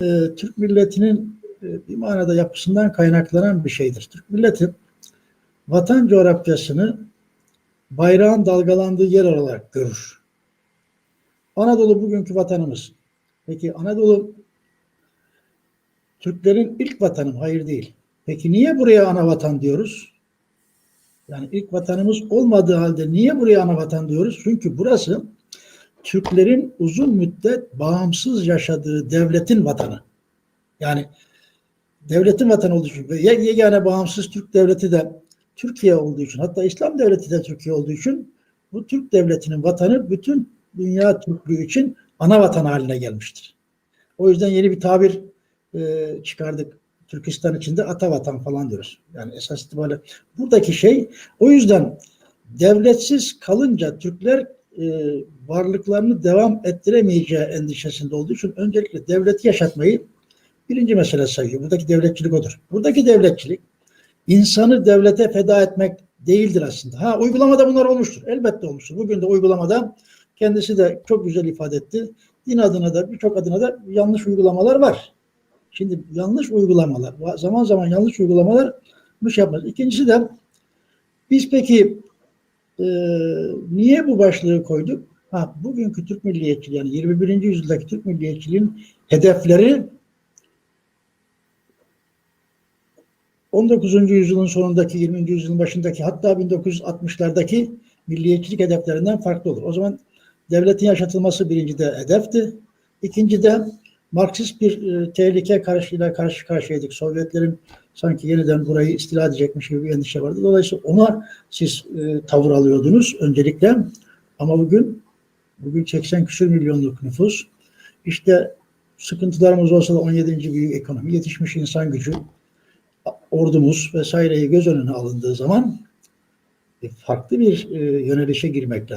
e, Türk milletinin e, bir manada yapısından kaynaklanan bir şeydir. Türk milleti vatan coğrafyasını bayrağın dalgalandığı yer olarak görür. Anadolu bugünkü vatanımız. Peki Anadolu Türklerin ilk vatanı mı? Hayır değil. Peki niye buraya ana vatan diyoruz? Yani ilk vatanımız olmadığı halde niye buraya ana vatan diyoruz? Çünkü burası Türklerin uzun müddet bağımsız yaşadığı devletin vatanı. Yani devletin vatanı olduğu için ve yegane bağımsız Türk devleti de Türkiye olduğu için hatta İslam devleti de Türkiye olduğu için bu Türk devletinin vatanı bütün dünya Türklüğü için ana vatan haline gelmiştir. O yüzden yeni bir tabir e, çıkardık. Türkistan içinde ata vatan falan diyoruz. Yani esas itibariyle buradaki şey o yüzden devletsiz kalınca Türkler e, varlıklarını devam ettiremeyeceği endişesinde olduğu için öncelikle devleti yaşatmayı birinci mesele sayıyor. Buradaki devletçilik odur. Buradaki devletçilik insanı devlete feda etmek değildir aslında. Ha uygulamada bunlar olmuştur. Elbette olmuştur. Bugün de uygulamada kendisi de çok güzel ifade etti. Din adına da birçok adına da yanlış uygulamalar var. Şimdi yanlış uygulamalar, zaman zaman yanlış uygulamalar şey yapmaz. İkincisi de biz peki e, niye bu başlığı koyduk? Ha, bugünkü Türk milliyetçiliği yani 21. yüzyıldaki Türk milliyetçiliğin hedefleri 19. yüzyılın sonundaki, 20. yüzyılın başındaki hatta 1960'lardaki milliyetçilik hedeflerinden farklı olur. O zaman devletin yaşatılması birinci de hedefti. İkinci de Marksist bir e, tehlike karşıyla karşı karşıyaydık. Sovyetlerin sanki yeniden burayı istila edecekmiş gibi bir endişe vardı. Dolayısıyla ona siz e, tavır alıyordunuz öncelikle. Ama bugün bugün 80 küsür milyonluk nüfus. İşte sıkıntılarımız olsa da 17. büyük ekonomi, yetişmiş insan gücü, ordumuz vesaireyi göz önüne alındığı zaman farklı bir e, yönelişe girmek lazım.